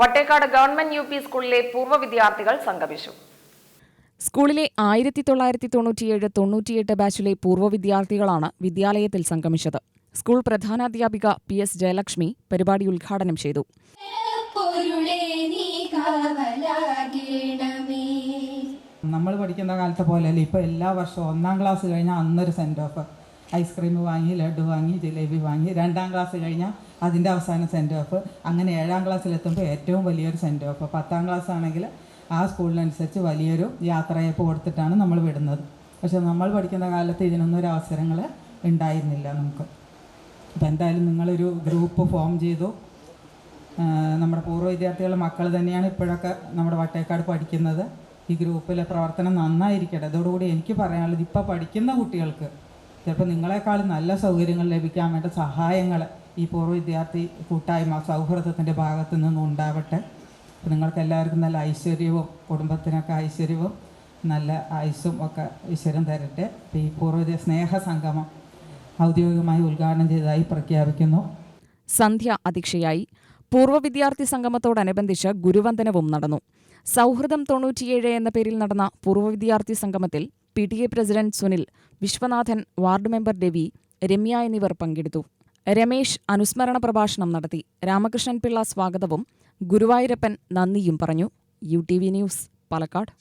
Vattekkad government U P സ്കൂളിലെ പൂർവ വിദ്യാർത്ഥികൾ സംഗമിച്ചു. സ്കൂളിലെ ആയിരത്തി തൊള്ളായിരത്തി തൊണ്ണൂറ്റിയേഴ് തൊണ്ണൂറ്റിയെട്ട് ബാച്ചിലെ പൂർവ വിദ്യാർത്ഥികളാണ് വിദ്യാലയത്തിൽ സംഗമിച്ചത്. സ്കൂൾ പ്രധാനാധ്യാപിക പി എസ് ജയലക്ഷ്മി പരിപാടി ഉദ്ഘാടനം ചെയ്തു. നമ്മൾ പഠിക്കുന്ന കാലത്തെ പോലെ പോലെയല്ല ഇപ്പൊ എല്ലാ വർഷവും ഒന്നാം ക്ലാസ് കഴിഞ്ഞാൽ അന്നൊരു സെൻഡ് ഓഫ് ഐസ്ക്രീം വാങ്ങി ലഡു വാങ്ങി ജിലേബി വാങ്ങി രണ്ടാം ക്ലാസ് കഴിഞ്ഞാൽ അതിന്റെ അവസാന സെൻഡ് ഓഫ് അങ്ങനെ ഏഴാം ക്ലാസ്സിലെത്തുമ്പോൾ ഏറ്റവും വലിയൊരു സെൻഡ് ഓഫ് പത്താം ക്ലാസ് ആണെങ്കിൽ ആ സ്കൂളിനനുസരിച്ച് വലിയൊരു യാത്രയപ്പ് കൊടുത്തിട്ടാണ് നമ്മൾ വിടുന്നത്. പക്ഷെ നമ്മൾ പഠിക്കുന്ന കാലത്ത് ഇതിനൊന്നും ഒരു അവസരങ്ങൾ ഉണ്ടായിരുന്നില്ല നമുക്ക്. അപ്പോൾ എന്തായാലും നിങ്ങളൊരു ഗ്രൂപ്പ് ഫോം ചെയ്തു. നമ്മുടെ പൂർവ വിദ്യാർത്ഥികളുടെ മക്കൾ തന്നെയാണ് ഇപ്പോഴൊക്കെ നമ്മുടെ വട്ടേക്കാട് പഠിക്കുന്നത്. ഈ ഗ്രൂപ്പിലെ പ്രവർത്തനം നന്നായിരിക്കട്ടെ. അതോടുകൂടി എനിക്ക് പറയാനുള്ളത് ഇപ്പോൾ പഠിക്കുന്ന കുട്ടികൾക്ക് ചിലപ്പോൾ നിങ്ങളെക്കാളും നല്ല സൗകര്യങ്ങൾ ലഭിക്കാൻ വേണ്ട സഹായങ്ങൾ ഈ പൂർവ വിദ്യാർത്ഥി കൂട്ടായ്മ സൗഹൃദത്തിന്റെ ഭാഗത്തു നിന്നും ഉണ്ടാവട്ടെ. നിങ്ങൾക്ക് എല്ലാവർക്കും നല്ല ഐശ്വര്യവും കുടുംബത്തിനൊക്കെ ഐശ്വര്യവും നല്ല ആയുസ്സും ഒക്കെ ഈശ്വരൻ തരട്ടെ. ഈ പൂർവ സ്നേഹ സംഗമം ഔദ്യോഗികമായി ഉദ്ഘാടനം ചെയ്തതായി പ്രഖ്യാപിക്കുന്നു. സന്ധ്യ അധ്യക്ഷയായി പൂർവ വിദ്യാർത്ഥി സംഗമത്തോടനുബന്ധിച്ച് ഗുരുവന്ദനവും നടന്നു. സൗഹൃദം തൊണ്ണൂറ്റിയേഴ് എന്ന പേരിൽ നടന്ന പൂർവ വിദ്യാർത്ഥി സംഗമത്തിൽ P T A president Sunil Viswanathan ward member Ravi Ramya എന്നിവർ പങ്കെടുത്തു. രമേശ് അനുസ്മരണ പ്രഭാഷണം നടത്തി. രാമകൃഷ്ണൻ പിള്ള സ്വാഗതവും ഗുരുവായൂരപ്പൻ നന്ദിയും പറഞ്ഞു. U T V news Palakkad.